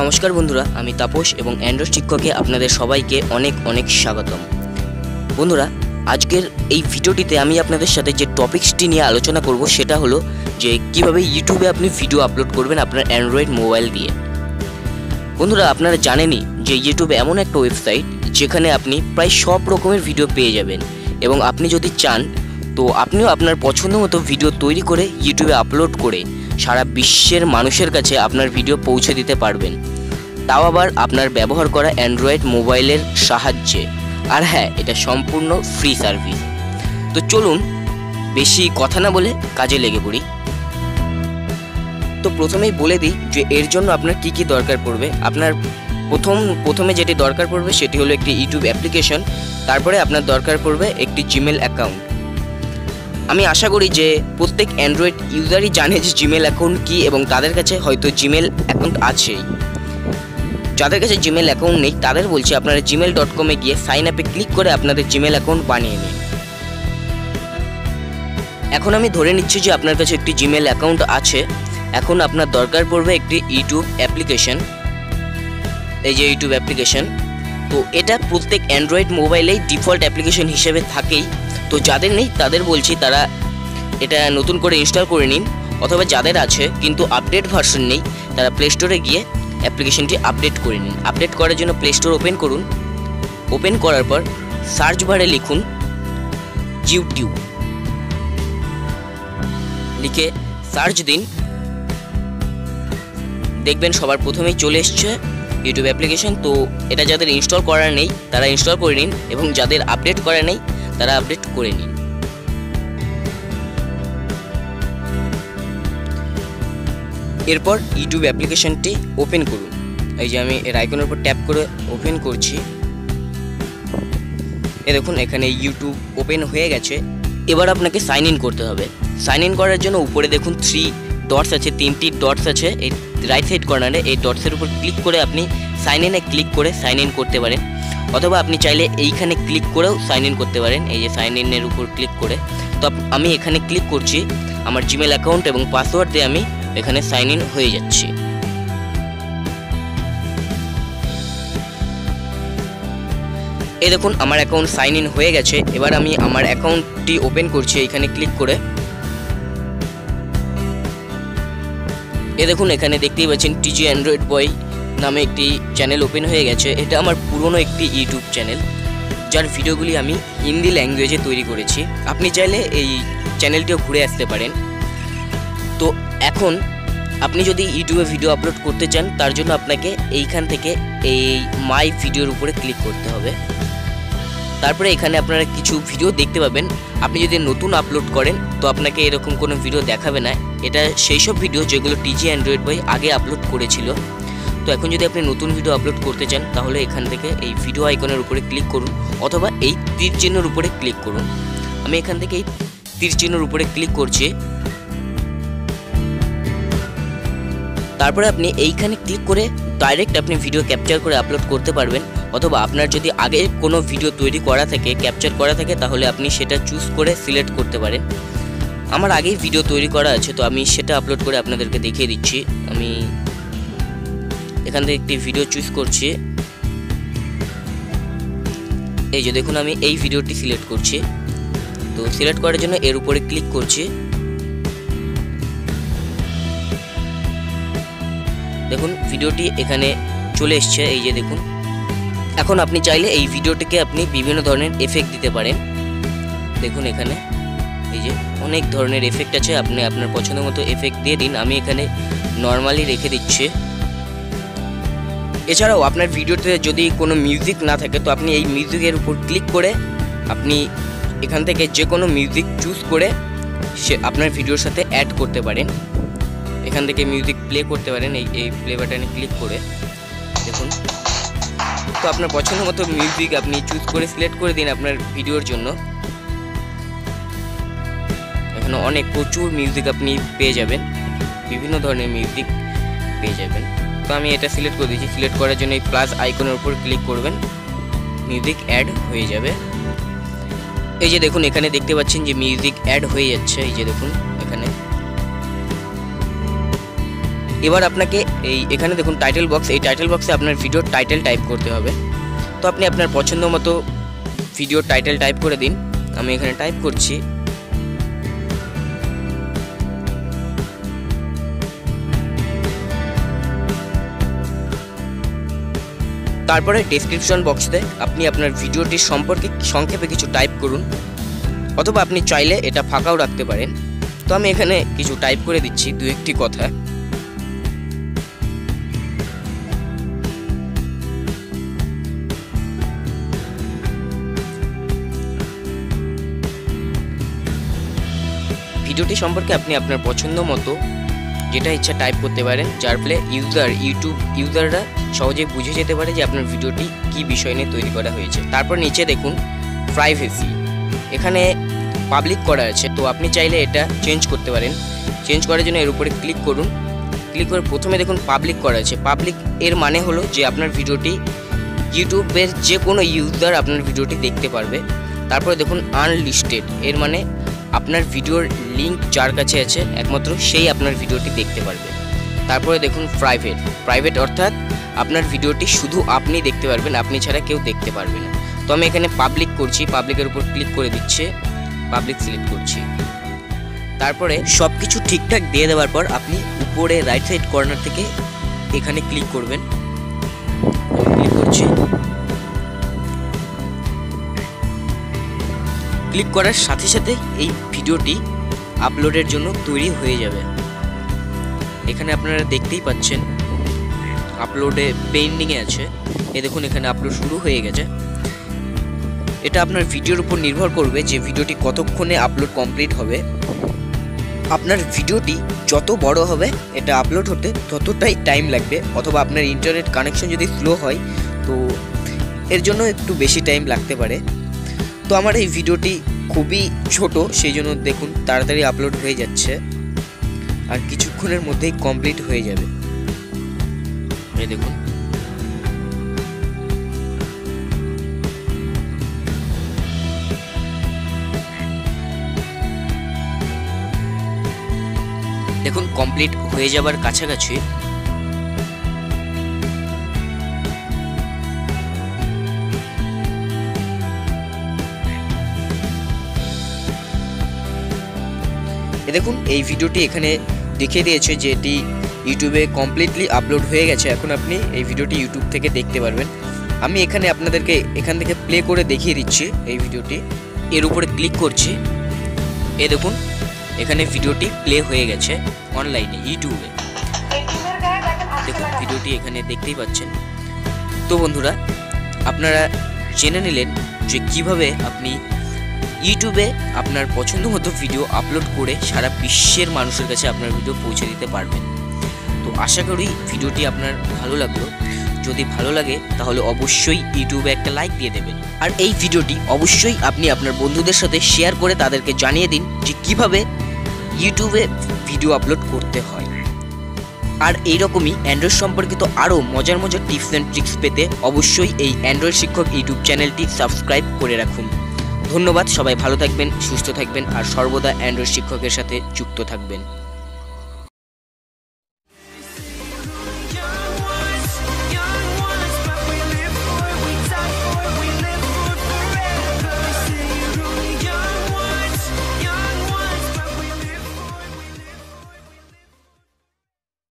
নমস্কার বন্ধুরা, আমি তাপস এবং অ্যান্ড্রয়েড শিক্ষকে আপনাদের সবাইকে অনেক অনেক স্বাগতম। বন্ধুরা, আজকের এই ভিডিওটিতে আমি আপনাদের সাথে যে টপিক্সটি নিয়ে আলোচনা করব সেটা হলো যে কীভাবে ইউটিউবে আপনি ভিডিও আপলোড করবেন আপনার অ্যান্ড্রয়েড মোবাইল দিয়ে। বন্ধুরা, আপনারা জানেনই যে ইউটিউবে এমন একটা ওয়েবসাইট যেখানে আপনি প্রায় সব রকমের ভিডিও পেয়ে যাবেন এবং আপনি যদি চান, তো আপনিও আপনার পছন্দ মতো ভিডিও তৈরি করে ইউটিউবে আপলোড করে সারা বিশ্বের মানুষের কাছে আপনার ভিডিও পৌঁছে দিতে পারবেন। তাও আবার আপনার ব্যবহার করা অ্যান্ড্রয়েড মোবাইলের সাহায্যে। আর হ্যাঁ এটা সম্পূর্ণ ফ্রি সার্ভিস তো চলুন, বেশি কথা না বলে কাজে লেগে পড়ি। তো প্রথমেই বলে দিই যে, এর জন্য আপনার কি কি দরকার পড়বে? আপনার প্রথম, প্রথমে যেটি দরকার পড়বে সেটি হলো একটি ইউটিউব অ্যাপ্লিকেশন তারপরে আপনার দরকার পড়বে একটি জিমেল অ্যাকাউন্ট আমি আশা করি যে প্রত্যেক অ্যান্ড্রয়েড ইউজারই জানে যে জিমেল অ্যাকাউন্ট কী এবং তাদের কাছে হয়তো জিমেল অ্যাকাউন্ট আছেই। যাদের কাছে জিমেল অ্যাকাউন্ট নেই, তাদের বলছি আপনারা জিমেল ডট কমে গিয়ে সাইন আপে ক্লিক করে আপনাদের জিমেল অ্যাকাউন্ট বানিয়ে নিন। এখন আমি ধরে নিচ্ছি যে আপনার কাছে একটি জিমেল অ্যাকাউন্ট আছে। এখন আপনার দরকার পড়বে একটি ইউটিউব অ্যাপ্লিকেশন এই যে ইউটিউব অ্যাপ্লিকেশন তো এটা প্রত্যেক অ্যান্ড্রয়েড মোবাইলেই ডিফল্ট অ্যাপ্লিকেশন হিসেবে থাকেই। তো যাদের নেই, তাদের বলছি তারা এটা নতুন করে ইনস্টল করে নিন, অথবা যাদের আছে কিন্তু আপডেট ভার্সন নেই, তারা প্লে স্টোরে গিয়ে অ্যাপ্লিকেশনটি আপডেট করে নিন। আপডেট করার জন্য প্লে স্টোর ওপেন করুন। ওপেন করার পর সার্চ বারে লিখুন ইউটিউব লিখে সার্চ দিন। দেখবেন সবার প্রথমেই চলে এসছে ইউটিউব অ্যাপ্লিকেশন তো এটা যাদের ইনস্টল করার নেই, তারা ইনস্টল করে নিন এবং যাদের আপডেট করা নেই তারা আপডেট করে নিন। এরপর ইউটিউব অ্যাপ্লিকেশনটি ওপেন করুন। এই যে আমি এর আইকনের উপর ট্যাপ করে ওপেন করছি। এ দেখুন, এখানে ইউটিউব ওপেন হয়ে গেছে। এবার আপনাকে সাইন ইন করতে হবে। সাইন ইন করার জন্য উপরে দেখুন থ্রি ডটস আছে, তিনটি ডটস আছে। এই রাইট সাইড কর্নারে এই ডটসের উপর ক্লিক করে আপনি সাইন ইনে ক্লিক করে সাইন ইন করতে পারেন। অথবা আপনি চাইলে এইখানে ক্লিক করেও সাইন ইন করতে পারেন। এই যে সাইন ইনের উপর ক্লিক করে। তো আমি এখানে ক্লিক করছি। আমার জিমেল অ্যাকাউন্ট এবং পাসওয়ার্ড দিয়ে আমি এখানে সাইন ইন হয়ে যাচ্ছি। এই দেখুন, আমার অ্যাকাউন্ট সাইন ইন হয়ে গেছে। এবার আমি আমার অ্যাকাউন্টটি ওপেন করছি এখানে ক্লিক করে। এ দেখুন, এখানে দেখতেই পাচ্ছেন টিজি অ্যান্ড্রয়েড বয় নামে একটি চ্যানেল ওপেন হয়ে গেছে। এটা আমার পুরনো একটি ইউটিউব চ্যানেল যার ভিডিওগুলি আমি হিন্দি ল্যাঙ্গুয়েজে তৈরি করেছি। আপনি চাইলে এই চ্যানেলটিও ঘুরে আসতে পারেন। তো এখন আপনি যদি ইউটিউবে ভিডিও আপলোড করতে চান, তার জন্য আপনাকে এইখান থেকে এই মাই ভিডিওর উপরে ক্লিক করতে হবে। তারপরে এখানে আপনারা কিছু ভিডিও দেখতে পাবেন। আপনি যদি নতুন আপলোড করেন, তো আপনাকে এরকম কোনো ভিডিও দেখাবে না। এটা সেই সব ভিডিও যেগুলো টিজি অ্যান্ড্রয়েড বই আগে আপলোড করেছিল। তো এখন যদি আপনি নতুন ভিডিও আপলোড করতে চান, তাহলে এখান থেকে এই ভিডিও আইকনের উপরে ক্লিক করুন অথবা এই তীর চিহ্নের উপরে ক্লিক করুন। আমি এখান থেকে এই তীর চিহ্নের উপরে ক্লিক করছি। তারপরে আপনি এইখানে ক্লিক করে ডাইরেক্ট আপনি ভিডিও ক্যাপচার করে আপলোড করতে পারবেন। অথবা আপনার যদি আগে কোনো ভিডিও তৈরি করা থাকে ক্যাপচার করা থাকে, তাহলে আপনি সেটা চুজ করে সিলেক্ট করতে পারেন। আমার আগেই ভিডিও তৈরি করা আছে, তো আমি সেটা আপলোড করে আপনাদেরকে দেখিয়ে দিচ্ছি। আমি এখান থেকে একটি ভিডিও চুজ করছি। এই যে দেখুন আমি এই ভিডিওটি সিলেক্ট করছি। তো সিলেক্ট করার জন্য এর উপরে ক্লিক করছি। দেখুন ভিডিওটি এখানে চলে এসছে, এই যে দেখুন। এখন আপনি চাইলে এই ভিডিওটিকে আপনি বিভিন্ন ধরনের এফেক্ট দিতে পারেন। দেখুন এখানে, এই যে অনেক ধরনের এফেক্ট আছে। আপনি আপনার পছন্দ মতো এফেক্ট দিয়ে দিন। আমি এখানে নর্মালি রেখে দিচ্ছি। এছাড়াও আপনার ভিডিওতে যদি কোনো মিউজিক না থাকে, তো আপনি এই মিউজিকের উপর ক্লিক করে আপনি এখান থেকে যে কোনো মিউজিক চুজ করে সে আপনার ভিডিওর সাথে অ্যাড করতে পারেন। এখান থেকে মিউজিক প্লে করতে পারেন, এই এই প্লে বাটনে ক্লিক করে। দেখুন। তো আপনার পছন্দ মতো মিউজিক আপনি চুজ করে সিলেক্ট করে দিন আপনার ভিডিওর জন্য। এখানে অনেক প্রচুর মিউজিক আপনি পেয়ে যাবেন। বিভিন্ন ধরনের মিউজিক পেয়ে যাবেন। তো আমি এটা সিলেক্ট করে দিয়েছি। সিলেক্ট করার জন্য এই প্লাস আইকনের উপর ক্লিক করবেন। মিউজিক অ্যাড হয়ে যাবে। এই যে দেখুন, এখানে দেখতে পাচ্ছেন যে মিউজিক অ্যাড হয়ে যাচ্ছে। এই যে দেখুন, এখানে। এবার আপনাকে এই, এখানে দেখুন টাইটেল বক্স এই টাইটেল বক্সে আপনার ভিডিওর টাইটেল টাইপ করতে হবে। তো আপনি আপনার পছন্দ মতো ভিডিওর টাইটেল টাইপ করে দিন। আমি এখানে টাইপ করছি। তারপরে ডেসক্রিপশন বক্সে আপনি আপনার ভিডিওটির সম্পর্কে সংক্ষেপে কিছু টাইপ করুন, অথবা আপনি চাইলে এটা ফাঁকাও রাখতে পারেন। তো আমি এখানে কিছু টাইপ করে দিচ্ছি দু একটি কথা ভিডিওটি সম্পর্কে আপনি আপনার পছন্দ মতো যেটা ইচ্ছা টাইপ করতে পারেন, যার ফলে ইউজার ইউটিউব ইউজাররা সহজে বুঝে যেতে পারে যে আপনার ভিডিওটি কি বিষয় নিয়ে তৈরি করা হয়েছে। তারপর নিচে দেখুন প্রাইভেসি এখানে পাবলিক করা আছে, তো আপনি চাইলে এটা চেঞ্জ করতে পারেন। চেঞ্জ করার জন্য এর উপরে ক্লিক করুন। ক্লিক করে প্রথমে দেখুন পাবলিক করা আছে। পাবলিক এর মানে হলো যে আপনার ভিডিওটি ইউটিউবের যে কোনো ইউজার আপনার ভিডিওটি দেখতে পারবে। তারপরে দেখুন আনলিস্টেড এর মানে আপনার ভিডিওর লিঙ্ক যার কাছে আছে, একমাত্র সেই আপনার ভিডিওটি দেখতে পারবে। তারপরে দেখুন প্রাইভেট প্রাইভেট অর্থাৎ আপনার ভিডিওটি শুধু আপনি দেখতে পারবেন, আপনি ছাড়া কেউ দেখতে পারবে না। তো আমি এখানে পাবলিক করছি পাবলিকের উপর ক্লিক করে দিচ্ছে পাবলিক সিলেক্ট করছি। তারপরে সব কিছু ঠিকঠাক দিয়ে দেওয়ার পর আপনি উপরে রাইট সাইড কর্নার থেকে এখানে ক্লিক করবেন। ক্লিক করছি। ক্লিক করার সাথে সাথে এই ভিডিওটি আপলোডের জন্য তৈরি হয়ে যাবে। এখানে আপনারা দেখতেই পাচ্ছেন আপলোডে পেন্ডিংয়ে আছে। এ দেখুন, এখানে আপলোড শুরু হয়ে গেছে। এটা আপনার ভিডিওর উপর নির্ভর করবে যে ভিডিওটি কতক্ষণে আপলোড কমপ্লিট হবে। আপনার ভিডিওটি যত বড় হবে, এটা আপলোড হতে ততটাই টাইম লাগবে, অথবা আপনার ইন্টারনেট কানেকশন যদি স্লো হয়, তো এর জন্য একটু বেশি টাইম লাগতে পারে। তো আমার এই ভিডিওটি খুবই ছোট সেই জন্য দেখুন তাড়াতাড়ি আপলোড হয়ে যাচ্ছে আর কিছুক্ষণের মধ্যেই কমপ্লিট হয়ে যাবে। এই দেখুন। দেখুন কমপ্লিট হয়ে যাবার কাছাকাছি দেখুন, এই ভিডিওটি এখানে দেখিয়ে দিয়েছে যে এটি ইউটিউবে কমপ্লিটলি আপলোড হয়ে গেছে। এখন আপনি এই ভিডিওটি ইউটিউব থেকে দেখতে পারবেন। আমি এখানে আপনাদেরকে এখান থেকে প্লে করে দেখিয়ে দিচ্ছি এই ভিডিওটি। এর উপরে ক্লিক করছি। এ দেখুন, এখানে ভিডিওটি প্লে হয়ে গেছে অনলাইনে ইউটিউবে। দেখুন, ভিডিওটি এখানে দেখতেই পাচ্ছেন। তো বন্ধুরা, আপনারা জেনে নিলেন যে কীভাবে আপনি ইউটিউবে আপনার পছন্দ মতো ভিডিও আপলোড করে সারা বিশ্বের মানুষের কাছে আপনার ভিডিও পৌঁছে দিতে পারবেন। তো আশা করি ভিডিওটি আপনার ভালো লাগল। যদি ভালো লাগে, তাহলে অবশ্যই ইউটিউবে একটা লাইক দিয়ে দেবেন। আর এই ভিডিওটি অবশ্যই আপনি আপনার বন্ধুদের সাথে শেয়ার করে তাদেরকে জানিয়ে দিন যে কীভাবে ইউটিউবে ভিডিও আপলোড করতে হয়। আর এইরকমই অ্যান্ড্রয়েড সম্পর্কিত আরও মজার মজার টিপস অ্যান্ড ট্রিক্স পেতে অবশ্যই এই অ্যান্ড্রয়েড শিক্ষক ইউটিউব চ্যানেলটি সাবস্ক্রাইব করে রাখুন। ধন্যবাদ সবাই ভালো থাকবেন সুস্থ থাকবেন আর সর্বদা অ্যান্ড্রয়েড শিক্ষকের সাথে যুক্ত থাকবেন।